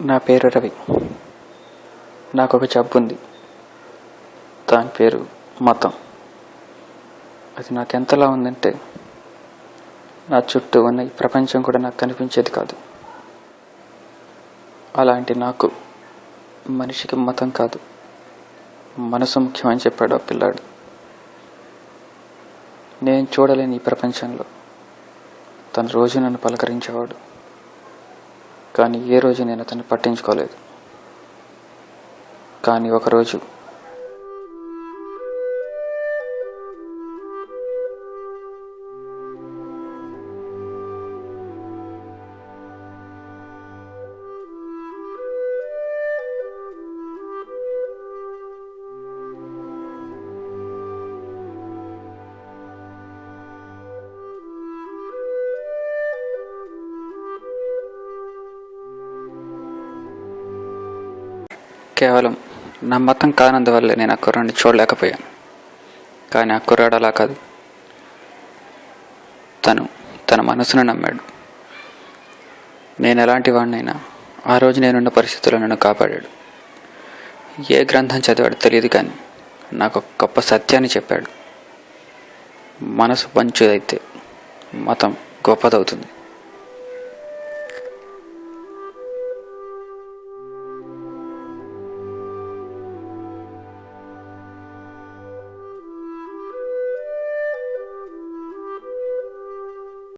నా పేరు రవి. నాకు ఒక జబ్బు ఉంది. దాని పేరు మతం. అది నాకు ఎంతలా ఉందంటే నా చుట్టూ ఉన్న ఈ ప్రపంచం కూడా నాకు కనిపించేది కాదు. అలాంటి నాకు మనిషికి మతం కాదు. మనసు ముఖ్యమని చెప్పాడు ఆ పిల్లాడు. నేను చూడలేని ఈ ప్రపంచంలో తను రోజు నన్ను పలకరించేవాడు. కానీ ఏ రోజు నేను అతన్ని పట్టించుకోలేదు. కానీ ఒకరోజు కేవలం నా మతం కానందువల్లే నేను ఆ కుర్రాడిని చూడలేకపోయాను. కానీ ఆ కుర్రాడు అలా కాదు. తను తన మనసును నమ్మాడు. నేను ఎలాంటి వాడినైనా ఆ రోజు నేనున్న పరిస్థితుల్లో నన్ను కాపాడాడు. ఏ గ్రంథం చదివాడు తెలియదు కానీ నాకు ఒక గొప్ప సత్యాన్ని చెప్పాడు. మనసు మంచిదైతే మతం గొప్పదవుతుంది.